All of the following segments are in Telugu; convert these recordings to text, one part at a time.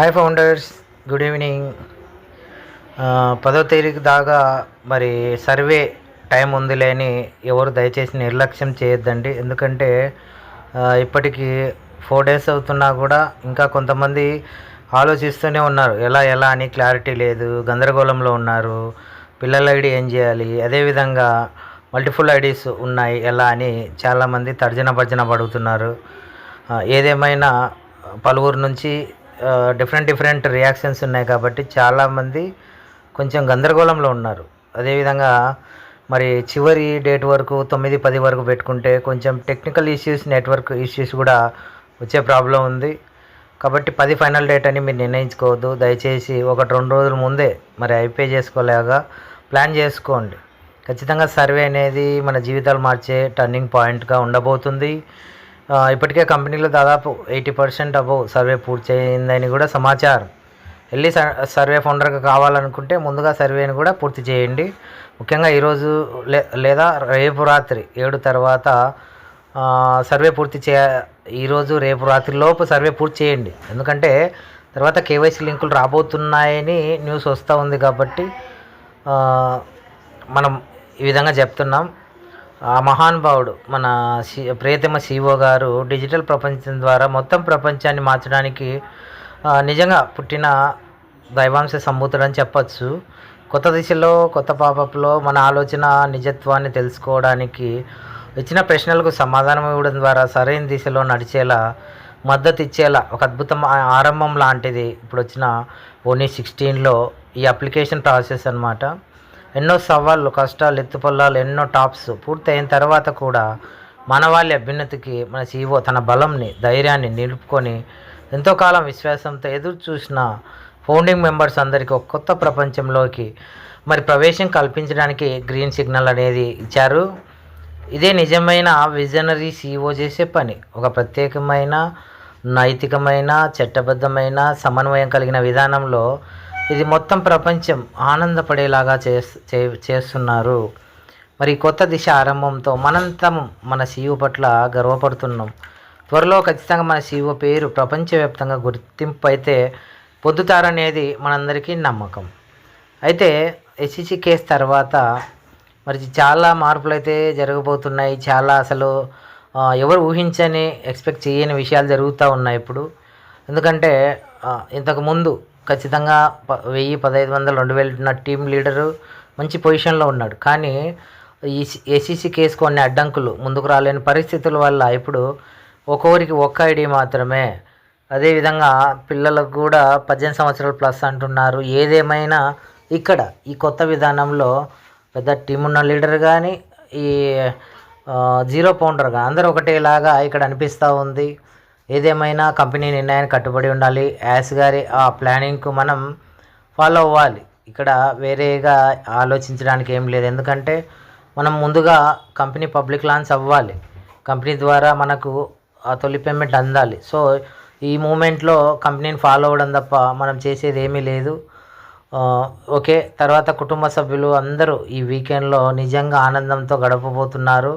హాయ్ ఫౌండర్స్ గుడ్ ఈవినింగ్ పదో తేదీకి దాకా మరి సర్వే టైం ఉంది లేని ఎవరు దయచేసి నిర్లక్ష్యం చేయొద్దండి. ఎందుకంటే ఇప్పటికీ ఫోర్ డేస్ అవుతున్నా కూడా ఇంకా కొంతమంది ఆలోచిస్తూనే ఉన్నారు. ఎలా ఎలా అని క్లారిటీ లేదు. గందరగోళంలో ఉన్నారు. పిల్లల ఐడి ఏం చేయాలి? అదేవిధంగా మల్టిపుల్ ఐడీస్ ఉన్నాయి. ఎలా అని చాలామంది తర్జన భర్జన పడుతున్నారు. ఏదేమైనా పలువురు నుంచి డిఫరెంట్ డిఫరెంట్ రియాక్షన్స్ ఉన్నాయి కాబట్టి చాలామంది కొంచెం గందరగోళంలో ఉన్నారు. అదేవిధంగా మరి చివరి డేట్ వరకు తొమ్మిది పది వరకు పెట్టుకుంటే కొంచెం టెక్నికల్ ఇష్యూస్ నెట్వర్క్ ఇష్యూస్ కూడా వచ్చే ప్రాబ్లం ఉంది. కాబట్టి పది ఫైనల్ డేట్ అని మీరు నిర్ణయించుకోవద్దు. దయచేసి ఒకటి రెండు రోజుల ముందే మరి ఐపే చేసుకోలేగా ప్లాన్ చేసుకోండి. ఖచ్చితంగా సర్వే అనేది మన జీవితాలు మార్చే టర్నింగ్ పాయింట్గా ఉండబోతుంది. ఇప్పటికే కంపెనీలో దాదాపు ఎయిటీ పర్సెంట్ అబౌవ్ సర్వే పూర్తి చేయిందని కూడా సమాచారం. వెళ్ళి సర్వే ఫౌండర్గా కావాలనుకుంటే ముందుగా సర్వేని కూడా పూర్తి చేయండి. ముఖ్యంగా ఈరోజు లే లేదా రేపు రాత్రి ఏడు తర్వాత సర్వే పూర్తి చేయ ఈరోజు రేపు రాత్రి లోపు సర్వే పూర్తి చేయండి. ఎందుకంటే తర్వాత కేవైసీ లింకులు రాబోతున్నాయని న్యూస్ వస్తూ ఉంది కాబట్టి మనం ఈ విధంగా చెప్తున్నాం. ఆ మహానుభావుడు మన సి ప్రియతమ సిఓ గారు డిజిటల్ ప్రపంచం ద్వారా మొత్తం ప్రపంచాన్ని మార్చడానికి నిజంగా పుట్టిన దైవాంశ సంభూతుడని చెప్పచ్చు. కొత్త దిశలో కొత్త పాపప్లో మన ఆలోచన నిజత్వాన్ని తెలుసుకోవడానికి ఇచ్చిన ప్రశ్నలకు సమాధానం ఇవ్వడం ద్వారా సరైన దిశలో నడిచేలా మద్దతు ఇచ్చేలా ఒక అద్భుతం ఆరంభం లాంటిది. ఇప్పుడు వచ్చిన ఓనీ సిక్స్టీన్లో ఈ అప్లికేషన్ ప్రాసెస్ అన్నమాట. ఎన్నో సవాళ్ళు కష్టాలు ఎత్తుపల్లాలు ఎన్నో టాప్స్ పూర్తయిన తర్వాత కూడా మానవాళి అభ్యున్నతికి మన సీఓ తన బలంని ధైర్యాన్ని నిలుపుకొని ఎంతో కాలం విశ్వాసంతో ఎదురు చూసిన ఫౌండింగ్ మెంబర్స్ అందరికీ ఒక కొత్త ప్రపంచంలోకి మరి ప్రవేశం కల్పించడానికి గ్రీన్ సిగ్నల్ అనేది ఇచ్చారు. ఇదే నిజమైన విజనరీ సీఓ చేసే పని. ఒక ప్రత్యేకమైన నైతికమైన చట్టబద్ధమైన సమన్వయం కలిగిన విధానంలో ఇది మొత్తం ప్రపంచం ఆనందపడేలాగా చే- చేస్తున్నారు. మరి కొత్త దిశ ఆరంభంతో మనంతం మన సీఓ పట్ల గర్వపడుతున్నాం. త్వరలో ఖచ్చితంగా మన సీఓ పేరు ప్రపంచవ్యాప్తంగా గుర్తింపు అయితే పొందుతారనేది మనందరికీ నమ్మకం. అయితే ఎస్సిసి కేసు తర్వాత మరి చాలా మార్పులు అయితే జరగబోతున్నాయి. చాలా అసలు ఎవరు ఊహించని ఎక్స్పెక్ట్ చేయని విషయాలు జరుగుతూ ఉన్నాయి ఇప్పుడు. ఎందుకంటే ఇంతకుముందు ఖచ్చితంగా ప వెయ్యి పదహైదు వందలు రెండు వేలు ఉన్న టీం లీడరు మంచి పొజిషన్లో ఉన్నాడు. కానీ ఈ ఏసీసీ కేసు కొన్ని అడ్డంకులు ముందుకు రాలేని పరిస్థితుల వల్ల ఇప్పుడు ఒక్కొక్కరికి ఒక్క ఐడి మాత్రమే. అదేవిధంగా పిల్లలకు కూడా పద్దెనిమిది సంవత్సరాలు ప్లస్ అంటున్నారు. ఏదేమైనా ఇక్కడ ఈ కొత్త విధానంలో పెద్ద టీం ఉన్న లీడర్ కానీ ఈ జీరో పౌండర్ కానీ అందరూ ఒకటేలాగా ఇక్కడ అనిపిస్తూ ఉంది. ఏదేమైనా కంపెనీ నిర్ణయానికి కట్టుబడి ఉండాలి. యాస్ గారి ఆ ప్లానింగ్కు మనం ఫాలో అవ్వాలి. ఇక్కడ వేరేగా ఆలోచించడానికి ఏం లేదు. ఎందుకంటే మనం ముందుగా కంపెనీ పబ్లిక్ లాంచ్ అవ్వాలి. కంపెనీ ద్వారా మనకు ఆ తొలి పేమెంట్ అందాలి. సో ఈ మూమెంట్లో కంపెనీని ఫాలో అవ్వడం తప్ప మనం చేసేది ఏమీ లేదు ఓకే. తర్వాత కుటుంబ సభ్యులు అందరూ ఈ వీకెండ్లో నిజంగా ఆనందంతో గడపబోతున్నారు.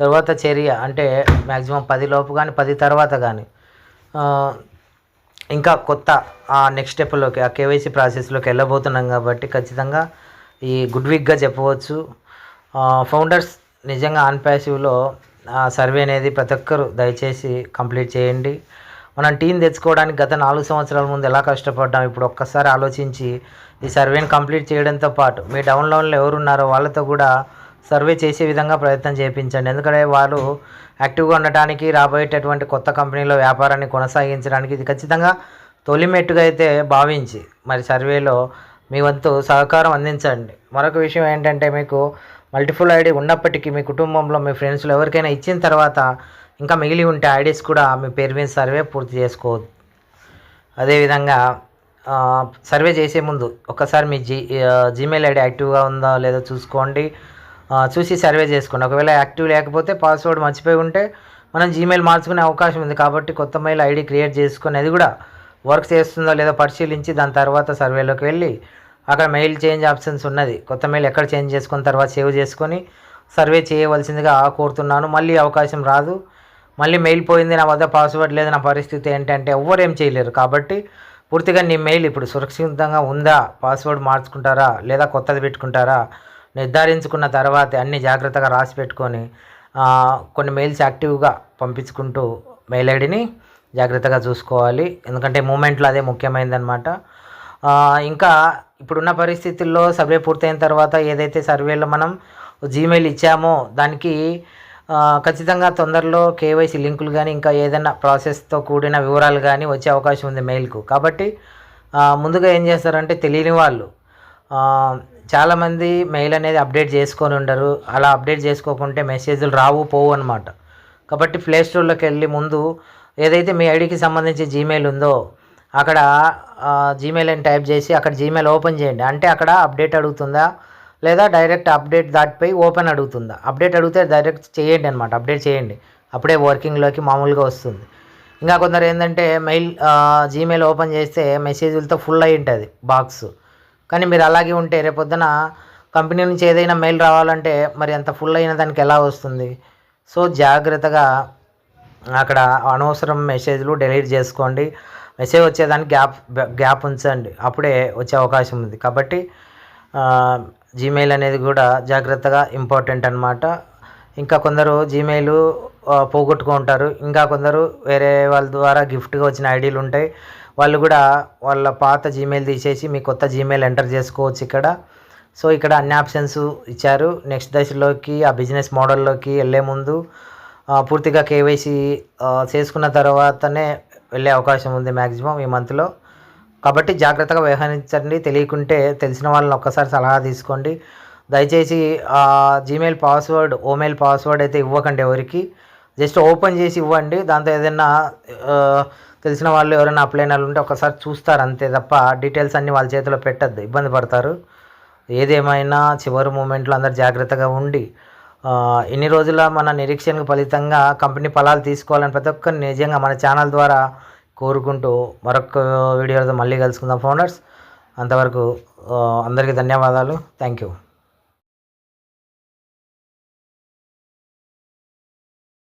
తర్వాత చర్య అంటే మ్యాక్సిమం పది లోపు కానీ పది తర్వాత కానీ ఇంకా కొత్త ఆ నెక్స్ట్ స్టెప్లోకి ఆ కేవైసీ ప్రాసెస్లోకి వెళ్ళబోతున్నాం కాబట్టి ఖచ్చితంగా ఈ గుడ్ వీక్గా చెప్పవచ్చు. ఫౌండర్స్ నిజంగా అన్పాసివ్లో ఆ సర్వే అనేది ప్రతి ఒక్కరు దయచేసి కంప్లీట్ చేయండి. మనం టీం తెచ్చుకోవడానికి గత నాలుగు సంవత్సరాల ముందు ఎలా కష్టపడ్డాం ఇప్పుడు ఒక్కసారి ఆలోచించి ఈ సర్వేని కంప్లీట్ చేయడంతో పాటు మీ డౌన్లోన్లో ఎవరున్నారో వాళ్ళతో కూడా సర్వే చేసే విధంగా ప్రయత్నం చేయించండి. ఎందుకంటే వాళ్ళు యాక్టివ్గా ఉండటానికి రాబోయేటటువంటి కొత్త కంపెనీలో వ్యాపారాన్ని కొనసాగించడానికి ఇది ఖచ్చితంగా తొలి మెట్టుగా అయితే భావించి మరి సర్వేలో మీ వంతు సహకారం అందించండి. మరొక విషయం ఏంటంటే మీకు మల్టిపుల్ ఐడి ఉన్నప్పటికీ మీ కుటుంబంలో మీ ఫ్రెండ్స్లో ఎవరికైనా ఇచ్చిన తర్వాత ఇంకా మిగిలి ఉంటే ఐడీస్ కూడా మీ పేరు మీద సర్వే పూర్తి చేసుకోవద్దు. అదేవిధంగా సర్వే చేసే ముందు ఒక్కసారి మీ జీ జీమెయిల్ ఐడి యాక్టివ్గా ఉందా లేదో చూసుకోండి. చూసి సర్వే చేసుకోండి. ఒకవేళ యాక్టివ్ లేకపోతే పాస్వర్డ్ మర్చిపోయి ఉంటే మనం జీమెయిల్ మార్చుకునే అవకాశం ఉంది. కాబట్టి కొత్త మెయిల్ ఐడి క్రియేట్ చేసుకునేది అది కూడా వర్క్ చేస్తుందో లేదో పరిశీలించి దాని తర్వాత సర్వేలోకి వెళ్ళి అక్కడ మెయిల్ చేంజ్ ఆప్షన్స్ ఉన్నది. కొత్త మెయిల్ ఎక్కడ చేంజ్ చేసుకున్న తర్వాత సేవ్ చేసుకొని సర్వే చేయవలసిందిగా కోరుతున్నాను. మళ్ళీ అవకాశం రాదు. మళ్ళీ మెయిల్ పోయింది నా వద్ద పాస్వర్డ్ లేదు నా పరిస్థితి ఏంటంటే ఎవ్వరు ఏం చేయలేరు. కాబట్టి పూర్తిగా నీ మెయిల్ ఇప్పుడు సురక్షితంగా ఉందా? పాస్వర్డ్ మార్చుకుంటారా? లేదా కొత్తది పెట్టుకుంటారా? నిర్ధారించుకున్న తర్వాత అన్ని జాగ్రత్తగా రాసి పెట్టుకొని కొన్ని మెయిల్స్ యాక్టివ్గా పంపించుకుంటూ మెయిల్ ఐడిని జాగ్రత్తగా చూసుకోవాలి. ఎందుకంటే మూమెంట్లో అదే ముఖ్యమైనది అనమాట ఇంకా ఇప్పుడున్న పరిస్థితుల్లో సర్వే పూర్తయిన తర్వాత ఏదైతే సర్వేలో మనం జీమెయిల్ ఇచ్చామో దానికి ఖచ్చితంగా తొందరలో కేవైసీ లింకులు కానీ ఇంకా ఏదైనా ప్రాసెస్తో కూడిన వివరాలు కానీ వచ్చే అవకాశం ఉంది మెయిల్కు. కాబట్టి ముందుగా ఏం చేస్తారంటే తెలియని వాళ్ళు చాలామంది మెయిల్ అనేది అప్డేట్ చేసుకొని ఉండరు. అలా అప్డేట్ చేసుకోకుంటే మెసేజ్లు రావు పోవు అనమాట కాబట్టి ప్లే స్టోర్లోకి వెళ్ళి ముందు ఏదైతే మీ ఐడికి సంబంధించి జీమెయిల్ ఉందో అక్కడ జీమెయిల్ అని టైప్ చేసి అక్కడ జీమెయిల్ ఓపెన్ చేయండి. అంటే అక్కడ అప్డేట్ అడుగుతుందా? లేదా డైరెక్ట్ అప్డేట్ దాటిపోయి ఓపెన్ అడుగుతుందా? అప్డేట్ అడిగితే డైరెక్ట్ చేయండి అనమాట అప్డేట్ చేయండి. అప్పుడే వర్కింగ్లోకి మామూలుగా వస్తుంది. ఇంకా కొందరు ఏంటంటే మెయిల్ జీమెయిల్ ఓపెన్ చేస్తే మెసేజ్లతో ఫుల్ అయి ఉంటుంది బాక్స్ కానీ మీరు అలాగే ఉంటే రేపొద్దున కంపెనీ నుంచి ఏదైనా మెయిల్ రావాలంటే మరి అంత ఫుల్ అయిన దానికి ఎలా వస్తుంది? సో జాగ్రత్తగా అక్కడ అనవసరం మెసేజ్లు డెలీట్ చేసుకోండి. మెసేజ్ వచ్చేదానికి గ్యాప్ గ్యాప్ ఉంచండి. అప్పుడే వచ్చే అవకాశం ఉంది. కాబట్టి జీమెయిల్ అనేది కూడా జాగ్రత్తగా ఇంపార్టెంట్ అనమాట ఇంకా కొందరు జీమెయిల్ పోగొట్టుకుంటారు. ఇంకా కొందరు వేరే వాళ్ళ ద్వారా గిఫ్ట్గా వచ్చిన ఐడీలు ఉంటాయి. వాళ్ళు కూడా వాళ్ళ పాత జీమెయిల్ తీసేసి మీ కొత్త జీమెయిల్ ఎంటర్ చేసుకోవచ్చు ఇక్కడ. సో ఇక్కడ అన్ని ఆప్షన్స్ ఇచ్చారు. నెక్స్ట్ దశలోకి ఆ బిజినెస్ మోడల్లోకి వెళ్ళే ముందు పూర్తిగా కేవైసీ చేసుకున్న తర్వాతనే వెళ్ళే అవకాశం ఉంది మ్యాక్సిమం ఈ మంత్లో కాబట్టి జాగ్రత్తగా వ్యవహరించండి. తెలియకుంటే తెలిసిన వాళ్ళని ఒక్కసారి సలహా తీసుకోండి. దయచేసి ఆ జీమెయిల్ పాస్వర్డ్ ఓమెయిల్ పాస్వర్డ్ అయితే ఇవ్వకండి ఎవరికి. జస్ట్ ఓపెన్ చేసి ఇవ్వండి. దాంతో ఏదైనా తెలిసిన వాళ్ళు ఎవరైనా అప్లై వాళ్ళు ఉంటే ఒకసారి చూస్తారు అంతే తప్ప డీటెయిల్స్ అన్నీ వాళ్ళ చేతిలో పెట్టద్దు. ఇబ్బంది పడతారు. ఏదేమైనా చివరి మూమెంట్లో అందరు జాగ్రత్తగా ఉండి ఎన్ని ఇన్ని రోజుల మన నిరీక్షణకు ఫలితంగా కంపెనీ ఫలాలు తీసుకోవాలని ప్రతి ఒక్కరు నిజంగా మన ఛానల్ ద్వారా కోరుకుంటూ మరొక వీడియోతో మళ్ళీ కలుసుకుందాం ఫౌండర్స్ అంతవరకు అందరికీ ధన్యవాదాలు. Thank you